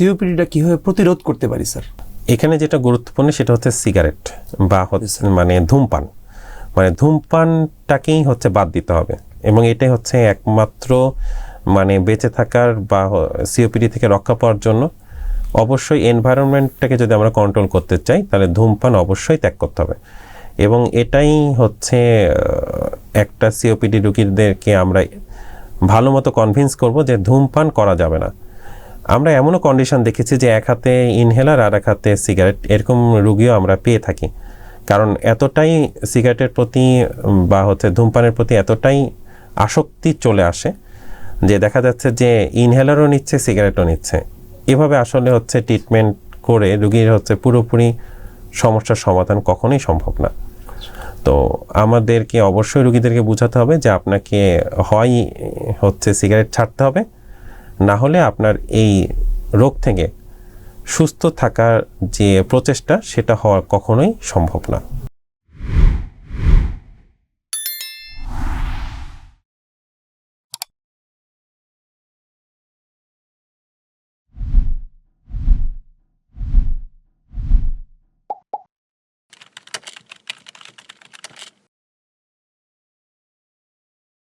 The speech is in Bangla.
সিওপিডিটা কীভাবে প্রতিরোধ করতে পারি স্যার? এখানে যেটা গুরুত্বপূর্ণ সেটা হচ্ছে সিগারেট বা হচ্ছে মানে ধূমপান। মানে ধূমপানটাকেই হচ্ছে বাদ দিতে হবে এবং এটাই হচ্ছে একমাত্র মানে বেঁচে থাকার বা সিওপিডি থেকে রক্ষা পাওয়ার জন্য। অবশ্যই এনভায়রনমেন্টটাকে যদি আমরা কন্ট্রোল করতে চাই তাহলে ধূমপান অবশ্যই ত্যাগ করতে হবে। এবং এটাই হচ্ছে একটা সিওপিডি রুগীদেরকে আমরা ভালো মতো কনভিন্স করব যে ধূমপান করা যাবে না। আমরা এমনও কন্ডিশন দেখেছি যে এক হাতে ইনহেলার আর এক হাতে সিগারেট এরকম রুগীও আমরা পেয়ে থাকি। কারণ এতটাই সিগারেটের প্রতি বা হচ্ছে ধূমপানের প্রতি এতটাই আসক্তি চলে আসে যে দেখা যাচ্ছে যে ইনহেলারও নিচ্ছে সিগারেটও নিচ্ছে। এভাবে আসলে হচ্ছে ট্রিটমেন্ট করে রুগীর হচ্ছে পুরোপুরি সমস্যার সমাধান কখনোই সম্ভব না। তো আমাদেরকে অবশ্যই রুগীদেরকে বোঝাতে হবে যে আপনাকে হয়, হচ্ছে সিগারেট ছাড়তে হবে না হলে আপনার এই রোগ থেকে সুস্থ থাকার যে প্রচেষ্টা, সেটা হওয়া কখনোই সম্ভব না।